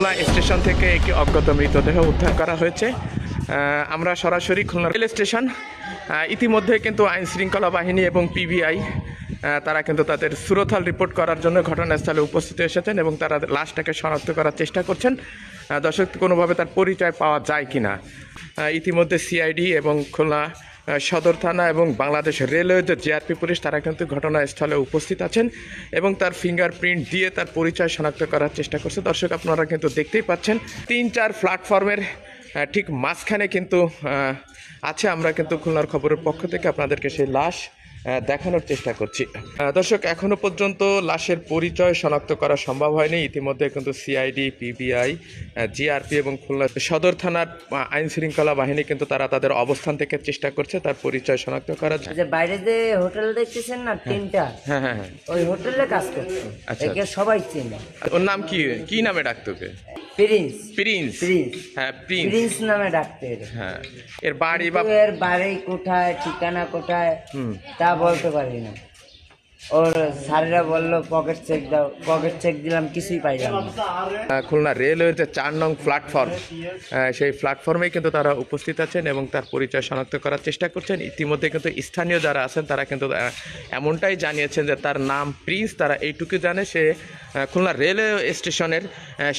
Khulna station থেকে একটি অজ্ঞাত মৃতদেহ উদ্ধার করা হয়েছে। আমরা সরাসরি খুলনা রেল স্টেশন। ইতিমধ্যে কিন্তু আইন শৃঙ্খলা বাহিনী এবং পিবিআই তারা কিন্তু তাদের সুরথাল রিপোর্ট করার জন্য ঘটনাস্থলে উপস্থিত এসেছেন এবং তারা লাশটাকে শনাক্ত করার চেষ্টা করছেন। দর্শক কোনোভাবে তার পরিচয় পাওয়া যায় কিনা? আহ, ইতিমধ্যে সিআইডি এবং খুলনা সদর থানা এবং বাংলাদেশ রেলওয়েতে জিআরপি পুলিশ, তারা কিন্তু ঘটনাস্থলে উপস্থিত আছেন এবং তার ফিঙ্গারপ্রিন্ট দিয়ে তার পরিচয় শনাক্ত করার চেষ্টা করছে। দর্শক, আপনারা কিন্তু দেখতেই পাচ্ছেন, তিন চার প্ল্যাটফর্মের ঠিক মাঝখানে কিন্তু আছে। আমরা কিন্তু খুলনার খবরের পক্ষ থেকে আপনাদেরকে সেই লাশ দেখানোর চেষ্টা করছি। দর্শক এখনও পর্যন্ত লাশের পরিচয় শনাক্ত করা সম্ভব হয়নি। ইতিমধ্যে কিন্তু সিআইডি পিবিআই জিআরপি এবং খুলনা সদর থানার আইন শৃঙ্খলা বাহিনী কিন্তু তারা তাদের অবস্থান থেকে চেষ্টা করছে তার পরিচয় শনাক্ত করার। যে বাইরে যে হোটেল দেখতেছেন না তিনটা? হ্যাঁ হ্যাঁ হ্যাঁ। ওই হোটেলে কাজ করতো আচ্ছা। সবাই চেনে। ওর নাম কি? কি নামে ডাকতো প্রিন্স প্রিন্স প্রিন্স হ্যাঁ প্রিন্স প্রিন্স নামে ডাকতে এর। হ্যাঁ। এর বাড়ি বা কিন্তু এর বাড়ি কোথায় ঠিকানা কোথায় তা বলতে পারি না। ওর স্যারেরা বলল পকেট চেক দাও পকেট চেক দিলাম, কিছুই পাইলাম খুলনা রেলওয়ের যে চার নং প্ল্যাটফর্ম সেই প্ল্যাটফর্মে কিন্তু তারা উপস্থিত আছেন এবং তার পরিচয় শনাক্ত করার চেষ্টা করছেন। ইতিমধ্যে কিন্তু স্থানীয় যারা আছেন, তারা কিন্তু এমনটাই জানিয়েছেন যে তার নাম প্রিন্স, তারা এইটুকু জানে সে খুলনা রেলওয়ে স্টেশনের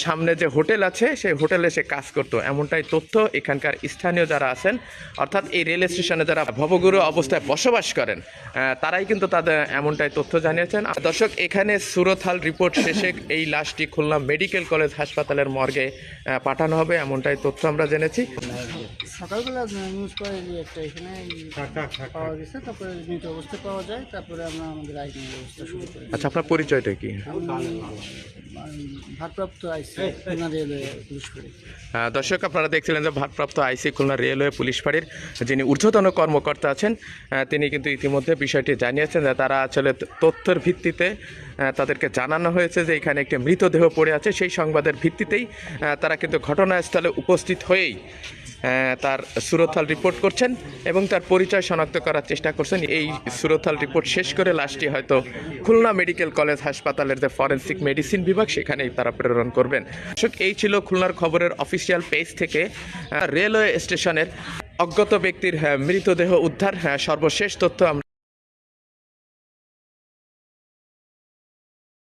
সামনে যে হোটেল আছে, সেই হোটেলে সে কাজ করতো। এমনটাই তথ্য এখানকার স্থানীয় যারা আছেন, অর্থাৎ এই রেল স্টেশনে যারা ভবগুরু অবস্থায় বসবাস করেন তারাই কিন্তু তাদের এমনটাই তথ্য জানিয়েছেন। আর দর্শক এখানে সুরথাল রিপোর্ট শেষে এই লাশটি খুলনা মেডিকেল কলেজ হাসপাতালের মর্গে পাঠানো হবে এমনটাই তথ্য আমরা জেনেছি। সকালবেলা নিউজ করে একটা এখানে পাওয়া গেছে তারপরে মৃত অবস্থায় পাওয়া যায় তারপরে আমরা আমাদের আইনি ব্যবস্থা শুরু করি। আচ্ছা আপনার পরিচয়টা কি? ভারপ্রাপ্ত আইসি খুলনা রেলওয়ে পুলিশ করে দর্শক আপনারা দেখছিলেন যে ভারপ্রাপ্ত আইসি খুলনা রেলওয়ে পুলিশ ফাঁড়ির যিনি ঊর্ধ্বতন কর্মকর্তা আছেন তিনি কিন্তু ইতিমধ্যে বিষয়টি জানিয়েছেন যে তারা আসলে তথ্যের ভিত্তিতে তাদেরকে জানানো হয়েছে যে এখানে একটি মৃতদেহ পড়ে আছে। সেই সংবাদের ভিত্তিতেই তারা কিন্তু ঘটনাস্থলে উপস্থিত হয়েই তার সুরথাল রিপোর্ট করছেন এবং তার পরিচয় শনাক্ত করার চেষ্টা করছেন। এই সুরথাল রিপোর্ট শেষ করে লাশটি হয়তো খুলনা মেডিকেল কলেজ হাসপাতালের যে ফরেন্সিক মেডিসিন বিভাগ সেখানেই তারা প্রেরণ করবেন। এই ছিল খুলনার খবরের অফিসিয়াল পেজ থেকে রেলওয়ে স্টেশনের অজ্ঞাত ব্যক্তির আহ, মৃতদেহ উদ্ধার। আহ, সর্বশেষ তথ্য আমরা